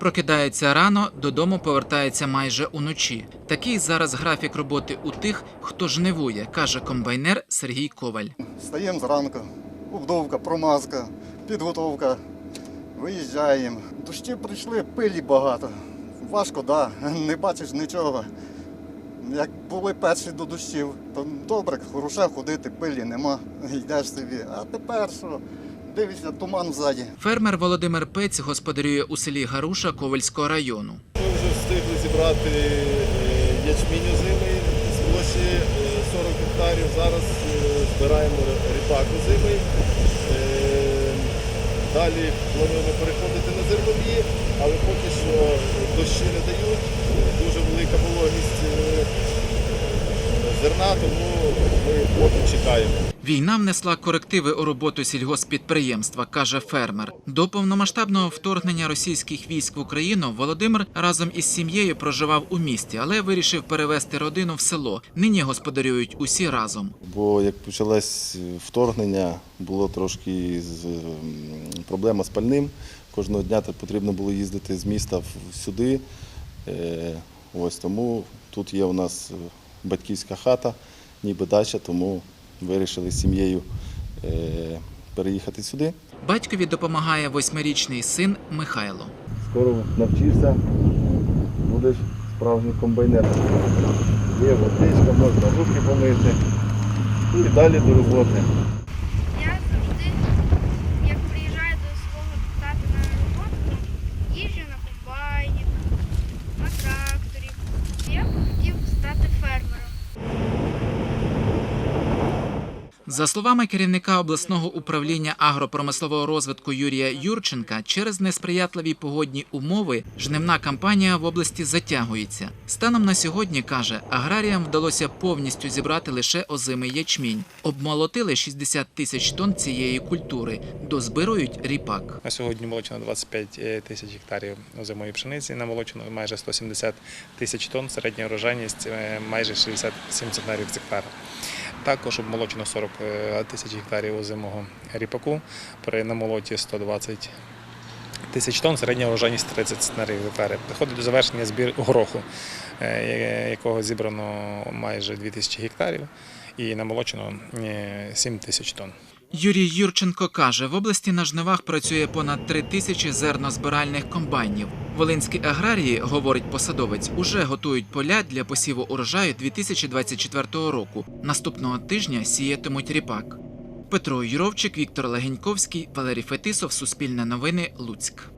Прокидається рано, додому повертається майже уночі. Такий зараз графік роботи у тих, хто жнивує, каже комбайнер Сергій Коваль. Встаємо зранку, обдовка, промазка, підготовка. Виїжджаємо. Дощі прийшли, пилі багато. Важко, да. не бачиш нічого. Як були перші до дощів, то добре, хороше ходити, пилі нема, йдеш собі. А тепер що? Дивишся, туман ззаді. Фермер Володимир Пець господарює у селі Гаруша Ковальського району. Ми вже встигли зібрати е, ячмінь озимий з площі е, 40 гектарів. Зараз е, збираємо ріпак озимий. Е, Далі плануємо переходити на зернові, але поки що зерна, тому ми поки чекаємо. Війна внесла корективи у роботу сільгоспідприємства, каже фермер. До повномасштабного вторгнення російських військ в Україну Володимир разом із сім'єю проживав у місті, але вирішив перевести родину в село. Нині господарюють усі разом. Бо як почалось вторгнення, було трошки з, проблема з пальним. Кожного дня потрібно було їздити з міста сюди. Е, Ось тому тут є у нас батьківська хата, ніби дача, тому вирішили з сім'єю е, переїхати сюди. Батькові допомагає восьмирічний син Михайло. Скоро навчишся, будеш справжнім комбайнером. Є водичка, можна руки помити і далі до роботи. За словами керівника обласного управління агропромислового розвитку Юрія Юрченка, через несприятливі погодні умови жнивна кампанія в області затягується. Станом на сьогодні каже, аграріям вдалося повністю зібрати лише озимий ячмінь. Обмолотили 60 тисяч тонн цієї культури, дозбирують ріпак. На сьогодні молочено 25 тисяч гектарів озимої пшениці, намолочено майже 170 тисяч тонн, середня урожайність е, майже 67 центнерів з гектара. Також обмолочено 40 тисяч гектарів озимого ріпаку при намолоті 120 тисяч тонн, середня урожайність 30 центнерів гектарів. Доходить до завершення збір гороху, е, якого зібрано майже 2000 гектарів і намолочено е, 7 тисяч тонн. Юрій Юрченко каже, в області на жнивах працює понад три тисячі зернозбиральних комбайнів. Волинські аграрії, говорить посадовець, уже готують поля для посіву урожаю 2024 року. Наступного тижня сіятимуть ріпак. Петро Юровчик, Віктор Легеньковський, Валерій Фетисов, Суспільне новини, Луцьк.